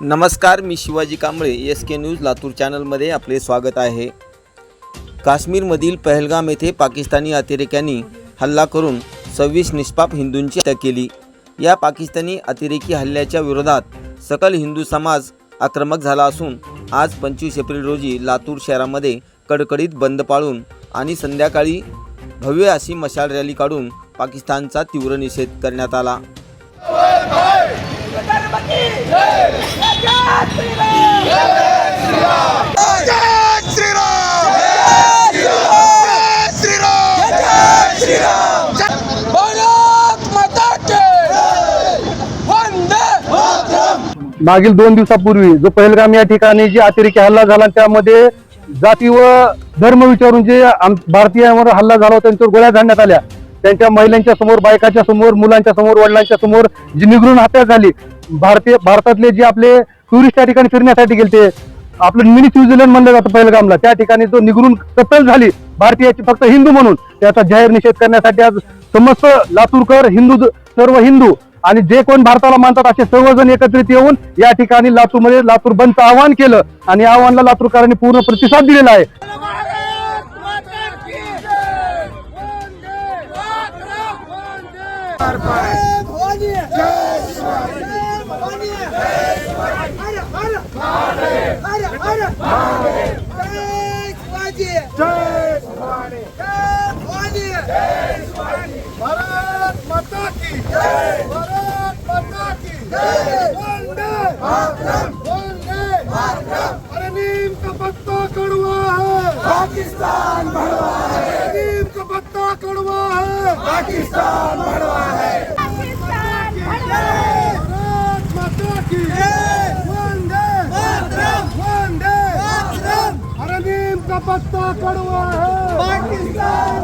नमस्कार मी Shivaji Kamble S K news Latur चॅनलमध्ये आपले स्वागत आहे. काश्मीरमधील पहलगाम येथे पाकिस्तानी अतिरेक्यांनी हल्ला करून सव्वीस निष्पाप हिंदूंची हत्या केली. या पाकिस्तानी अतिरेकी हल्ल्याच्या विरोधात सकल हिंदू समाज आक्रमक झाला असून आज पंचवीस एप्रिल रोजी लातूर शहरामध्ये कडकडीत बंद पाळून आणि संध्याकाळी भव्य अशी मशाल रॅली काढून पाकिस्तानचा तीव्र निषेध करण्यात आला. मागील दोन दिवसापूर्वी जो पहिलगाम या ठिकाणी जे अतिरेकी हल्ला झाला त्यामध्ये जाती व धर्म विचारून जे आम- भारतीयांवर हल्ला झाला होता त्यांच्यावर गोळ्या झाडण्यात आल्या. त्यांच्या महिलांच्या समोर बायकाच्या समोर मुलांच्या समोर वडिलांच्या समोर जी निगरून हत्या झाली भारतीय भारतातले जे आपले टुरिस्ट त्या ठिकाणी फिरण्यासाठी गेले आपलं मिनी न्यूझीलंड म्हणलं जातं पहिलगामला त्या ठिकाणी जो निगरून कत्तल झाली भारतीयाची फक्त हिंदू म्हणून त्याचा जाहीर निषेध करण्यासाठी आज समस्त लातूरकर हिंदू सर्व हिंदू आणि जे कोण भारताला मानतात असे सर्वजण एकत्रित येऊन या ठिकाणी लातूरमध्ये लातूर बंदचं आवाहन केलं आणि या आव्हानला लातूरकरांनी पूर्ण प्रतिसाद दिलेला आहे Bye माता की जय वंदे मातरम वंदे जय शिवाजी जय शिवाजी हर हर हर हर जय शिवाजी जय शिवाजी जय शिवाजी जय शिवाजी भारत माता की जय भारत माता की जय वंदे मातरम वंदे मातरम अरे नीम का पत्ता कड़वा है। पाकिस्तान भड़वा है नीम का पत्ता कड़वा है। पाकिस्तान भड़वा है। पत्ता कडवा है पाकिस्तान!